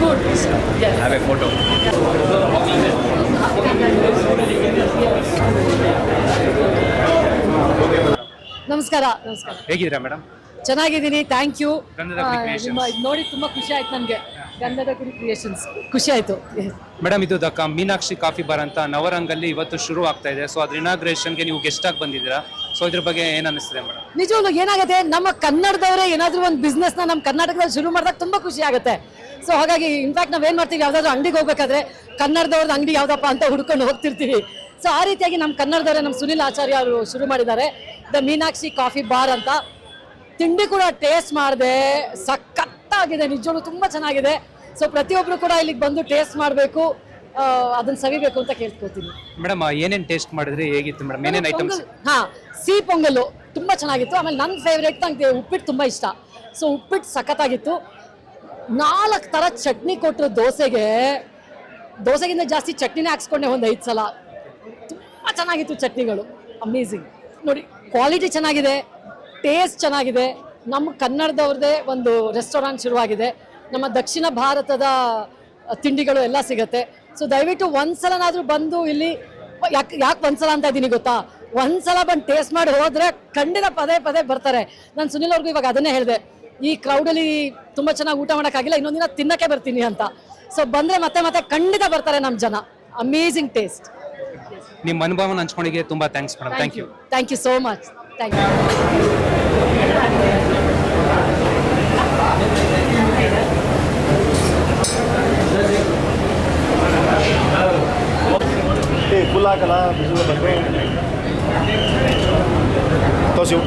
Good. Yes. Photo ನಮಸ್ಕಾರ ನಮಸ್ಕಾರ. ಹೇಗಿದ್ದೀರಾ ಮೇಡಮ್? ಚೆನ್ನಾಗಿದ್ದೀನಿ ಥ್ಯಾಂಕ್ ಯು ಗಂಧದ creations. ನೋಡಿ ತುಂಬಾ ಖುಷಿ ಆಯ್ತು ನನಗೆ. ಗಂಧದ ಗುಡಿ ಕ್ರಿಯೇಷನ್ಸ್ ಖುಷಿ ಆಯ್ತು. ಮೇಡಮ್ ಇದು ದ ಕ- ಮೀನಾಕ್ಷಿ ಕಾಫಿ ಬಾರ್ ಅಂತ ನವರಂಗಲ್ಲಿ ಇವತ್ತು ಶುರು ಆಗ್ತಾ ಇದೆ. ಸೊ ಅದ್ರ ಇನಾಗ್ರೇಷನ್ಗೆ ನೀವು ಗೆಸ್ಟ್ ಆಗಿ ಬಂದಿದ್ದೀರಾ? ಸೊ ಇದ್ರ ಬಗ್ಗೆ ಏನ್ ಅನಿಸ್ತಿದೆ ನಿಜವಾಗ್ಲು ಏನಾಗುತ್ತೆ? ನಮ್ಮ ಕನ್ನಡದವರೇ ಏನಾದ್ರೂ ಒಂದು ಬಿಸ್ನೆಸ್ನ ನಮ್ಮ ಕರ್ನಾಟಕದಲ್ಲಿ ಶುರು ಮಾಡಿದಾಗ ತುಂಬಾ ಖುಷಿ ಆಗುತ್ತೆ. ಸೊ ಹಾಗಾಗಿ ಇನ್ಫ್ಯಾಕ್ಟ್ ನಾವ್ ಏನ್ ಮಾಡ್ತೀವಿ? ಯಾವ್ದಾದ್ರು ಅಂಗಡಿಗೆ ಹೋಗ್ಬೇಕಾದ್ರೆ ಕನ್ನಡದವ್ರದ್ದು ಅಂಗಡಿ ಯಾವ್ದಪ್ಪ ಅಂತ ಹುಡ್ಕೊಂಡು ಹೋಗ್ತಿರ್ತೀವಿ. ಸೊ ಆ ರೀತಿಯಾಗಿ ನಮ್ಮ ಕನ್ನಡದವರೇ ನಮ್ಮ ಸುನಿಲ್ ಆಚಾರ್ಯ ಅವರು ಶುರು ಮಾಡಿದ್ದಾರೆ. ದ ಮೀನಾಕ್ಷಿ ಕಾಫಿ ಬಾರ್ ಅಂತ. ತಿಂಡಿ ಕೂಡ ಟೇಸ್ಟ್ ಮಾಡಿದೆ. ಸಖತ್ತಾಗಿದೆ. ನಿಜವಾಗ್ಲೂ ತುಂಬಾ ಚೆನ್ನಾಗಿದೆ. ಸೊ ಪ್ರತಿಯೊಬ್ರು ಕೂಡ ಇಲ್ಲಿಗೆ ಬಂದು ಟೇಸ್ಟ್ ಮಾಡಬೇಕು. ಅದನ್ನ ಸವಿಬೇಕು ಅಂತ ಕೇಳ್ಕೊತೀನಿ ಮೇಡಮ್ ಏನೇನ್ ಟೇಸ್ಟ್ ಮಾಡಿದ್ರಿ? ಹೇಗಿತ್ತು ಮೇಡಮ್? ಏನೇನ್ ಐಟಮ್ಸ್ ಹಾ ಸಿಹಿ ಪೊಂಗಲ್ಲು ತುಂಬಾ ಚೆನ್ನಾಗಿತ್ತು. ಆಮೇಲೆ ನನ್ನ ಫೇವ್ರೇಟ್ ನಂಗೆ ಉಪ್ಪಿಟ್ಟು ತುಂಬಾ ಇಷ್ಟ. ಸೊ ಉಪ್ಪಿಟ್ಟು ಸಖತ್ತಾಗಿತ್ತು. ನಾಲ್ಕು ಥರ ಚಟ್ನಿ ಕೊಟ್ಟರು ದೋಸೆಗೆ. ದೋಸೆಗಿಂತ ಜಾಸ್ತಿ ಚಟ್ನಿನೇ ಹಾಕ್ಸ್ಕೊಂಡೆ ಒಂದು ಐದು ಸಲ. ತುಂಬ ಚೆನ್ನಾಗಿತ್ತು ಚಟ್ನಿಗಳು. ಅಮೇಝಿಂಗ್ ನೋಡಿ ಕ್ವಾಲಿಟಿ ಚೆನ್ನಾಗಿದೆ. ಟೇಸ್ಟ್ ಚೆನ್ನಾಗಿದೆ. ನಮ್ಮ ಕನ್ನಡದವ್ರದ್ದೇ ಒಂದು ರೆಸ್ಟೋರೆಂಟ್ ಶುರುವಾಗಿದೆ. ನಮ್ಮ ದಕ್ಷಿಣ ಭಾರತದ ತಿಂಡಿಗಳು ಎಲ್ಲ ಸಿಗುತ್ತೆ. ಸೊ ದಯವಿಟ್ಟು ಒಂದ್ಸಲನಾದ್ರೂ ಬಂದು ಇಲ್ಲಿ ಯಾಕೆ ಯಾಕೆ ಒಂದ್ಸಲ ಅಂತ ಇದ್ದೀನಿ ಗೊತ್ತಾ? ಒಂದ್ಸಲ ಬಂದು ಟೇಸ್ಟ್ ಮಾಡಿ ಹೋದ್ರೆ ಖಂಡಿತ ಪದೇ ಪದೇ ಬರ್ತಾರೆ. ನಾನು ಸುನಿಲ್ ಅವ್ರಿಗೂ ಇವಾಗ ಅದನ್ನೇ ಹೇಳಿದೆ. ಈ ಕ್ರೌಡಲ್ಲಿ ತುಂಬ ಚೆನ್ನಾಗಿ ಊಟ ಮಾಡೋಕ್ಕಾಗಿಲ್ಲ ಇನ್ನೊಂದಿನ ತಿನ್ನಕ್ಕೆ ಬರ್ತೀನಿ ಅಂತ. ಸೊ ಬಂದ್ರೆ ಮತ್ತೆ ಮತ್ತೆ ಖಂಡಿತ ಬರ್ತಾರೆ ನಮ್ಮ ಜನ. ಅಮೇಝಿಂಗ್ ಟೇಸ್ಟ್ ನಿಮ್ಮ ಅನುಭವನ ಹಂಚ್ಕೊಂಡಿಗೆ ತುಂಬಾ thanks madam thank you thank you so much thank you ਕala bisa lebih baik. Tosio.